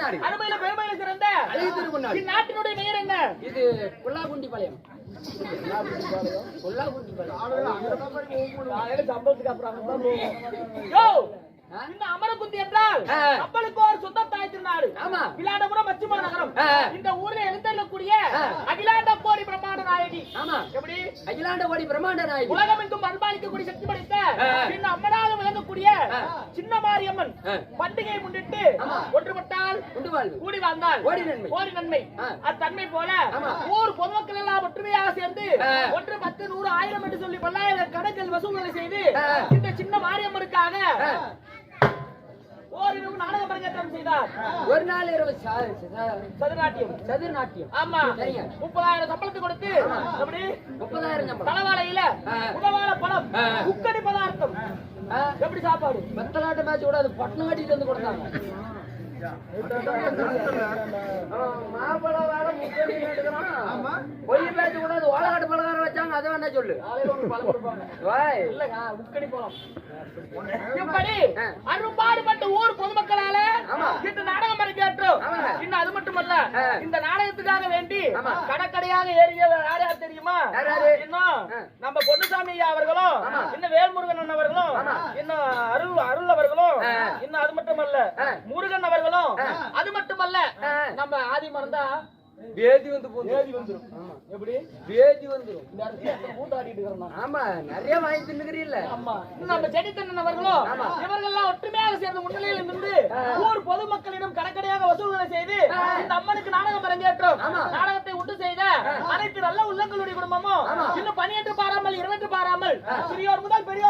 அருமையில பெருமையில சிறந்த இந்நாட்டினுடைய பெயர் என்ன? இது புல்லாகுண்டி பாளையம் புல்லாகுண்டி பாளையம் காலையில சம்பளத்துக்கு அப்புறம் யோ ஆ? இந்த அமரகுந்தி என்றால். கப்பலுக்கு ஒரு சுத்த தாய் திருநாடு. ஆமா. விளாடபுரம் மச்சிம நகரம். இந்த ஊர்ல எழுந்தள்ளக்கூடிய ஆ. அகிலாண்ட கோடி பிரமாண்ட நாயகி ஆமா எப்படி அகிலாண்ட கோடி பிரம்மாண்ட நாயகி உலகமெங்கும் அன்பாளிக்கக்கூடிய சக்தி படைத்த. இந்த அம்மனாக விளங்கக்கூடிய. சின்ன மாரியம்மன். பண்டிகையை முன்னிட்டு. ஒன்றுபட்டால் உண்டு வாழ்வு கூடி வாழ்ந்தால் கோடி நன்மை. கோடி நன்மை. அத்தன்மை போல. ஊர் பொதுமக்கள் எல்லாம் ஒற்றுமையாக சேர்ந்து. ஒன்று பத்து நூறு ஆயிரம் என்று சொல்லி பல்லாயிரம் கணக்கில் வசூல்களை செய்து. இந்த சின்ன மாரியம்மனுக்காக. ஓரிரவு நாடக அரங்கேற்றம் செய்தார். ஒரு நாள் இரவு ச- ச- சதுராட்டியம் சதுர் நாட்டியம் ஆமா. சரிங்க. முப்பதாயிரம் சம்பளத்தை கொடுத்து எப்படி? முப்பதாயிரம் சம்பளம். தலவாழையில பழம் ஆ. குக்கடி பதார்த்தம். எப்படி சாப்பாடு? பத்தலாட்ட மேட்ச் கூட அது பட்டணம் கட்டிட்டு வந்து கொடுத்தாங்க. மாப்பிள்ளை வேற முக்கடி எடுக்கிறான். பழம் இப்படி. அரும்பாடுபட்ட ஊர் பொதுமக்களால. இந்த நாடகம் அரங்கேற்றோம். இன்னும் அது மட்டுமல்ல. இந்த நாடகத்துக்காக வேண்டி. கடற்கடையாக ஏறிய யார் யார் தெரியுமா? இன்னும். நம்ம பொன்னுசாமி ஐயா அவர்களும். இன்னும் வேல்முருகன் அண்ணன் அவர்களும். இன்னும் அருள் அருள் அவர்களும். இன்னும் அது மட்டுமல்ல. முருகன் அவர்களும். அது மட்டுமல்ல. நம்ம ஆதி மறந்தா வேதி வந்து ஏதி வந்துரும் எப்படி? வேதி வந்துரும் இந்த இடத்துல இருக்கிறோம் நான். ஆமா நிறைய வாங்கி தின்னுக்கிறீல்ல. ஆமா. இன்னும் நம்ம செடித்தண்ணன் அவர்களும் ஆமா. இவர்கள்லாம் ஒற்றுமையாக சேர்ந்து முன்னிலையில் நின்று ஊர் பொதுமக்களிடம் கடற்கடையாக வசூல்களை செய்து இந்த அம்மனுக்கு நாடகம் அரங்கேற்றம். நாடகத்தை உண்டு செய்த அனைத்து நல்ல உள்ளங்களுடைய குடும்பமும். இன்னும் பணியேற்று பாராமல் இரவென்று பாராமல் சிறியோர் முதல் பெரியோர்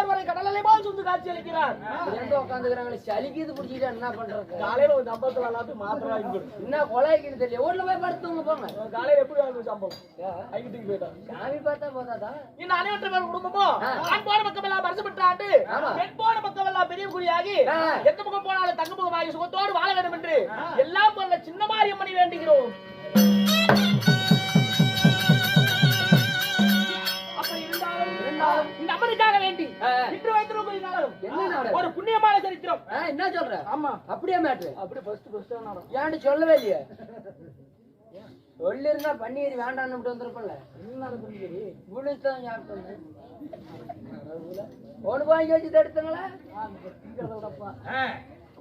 சுந்து காட்சி அளிக்கிறார். ரெண்டு உட்காந்துக்கிறாங்களே சலிக்குது பிடிச்சிட்டு என்ன பண்றது? காலையில ஒரு சம்பளத்துல எல்லாத்தையும் மாத்திரம் வாங்கி. என்ன கொலைக்குன்னு தெரியல. ஊர்ல போய் படுத்துவங்க போங்க. காலையில எப்படி வாங்க சம்பளம்? ஐக்கிட்டுக்கு போயிட்டான். சாமி பார்த்தா போதாதா? இந்த அனைவற்ற பேர் குடும்பமும் ஆண் போன பக்கம் எல்லாம் பெற்ற ஆண்டு ஆமா. பெண் போன பக்கம் எல்லாம் பெரிய குறியாகி. எந்த பக்கம் போனாலும் தங்க முகமாகி சுகத்தோடு வாழ வேண்டும் என்று எல்லாம் போல சின்ன மாரியம்மனை வேண்டுகிறோம். நாடகம்? ஒரு புண்ணியமான சரித்திரம் என்ன சொல்ற? ஆமா. அப்படியே மேட்ரு அப்படி ஃபர்ஸ்ட் ஃபர்ஸ்ட் நாடகம் ஏன்ட்டு சொல்லவே இல்லையே? சொல்லிருந்தா பன்னீர் வேண்டாம்னு விட்டு வந்திருப்பல என்ன நாடகம் புரியுது? இவ்வளவு தான் யார் பண்ணு ஒன்று வாங்கி வச்சு தடுத்தங்களா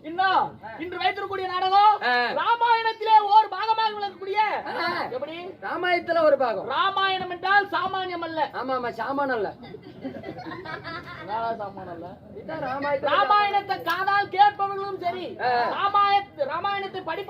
இன்னும் இன்று வைத்திருக்கக்கூடிய நாடகம். ராமாயணத்திலே ஓர் பாகமாக. எப்படி? ராமாயணத்துல ஒரு பாகம். ராமாயணம் என்றால் சாமானியம் அல்ல. ஆமா ஆமா சாமான் அல்ல. ராமாயணத்தை காதால் கேட்பவர்களும் சரி. ராமாயணத்தை படிப்ப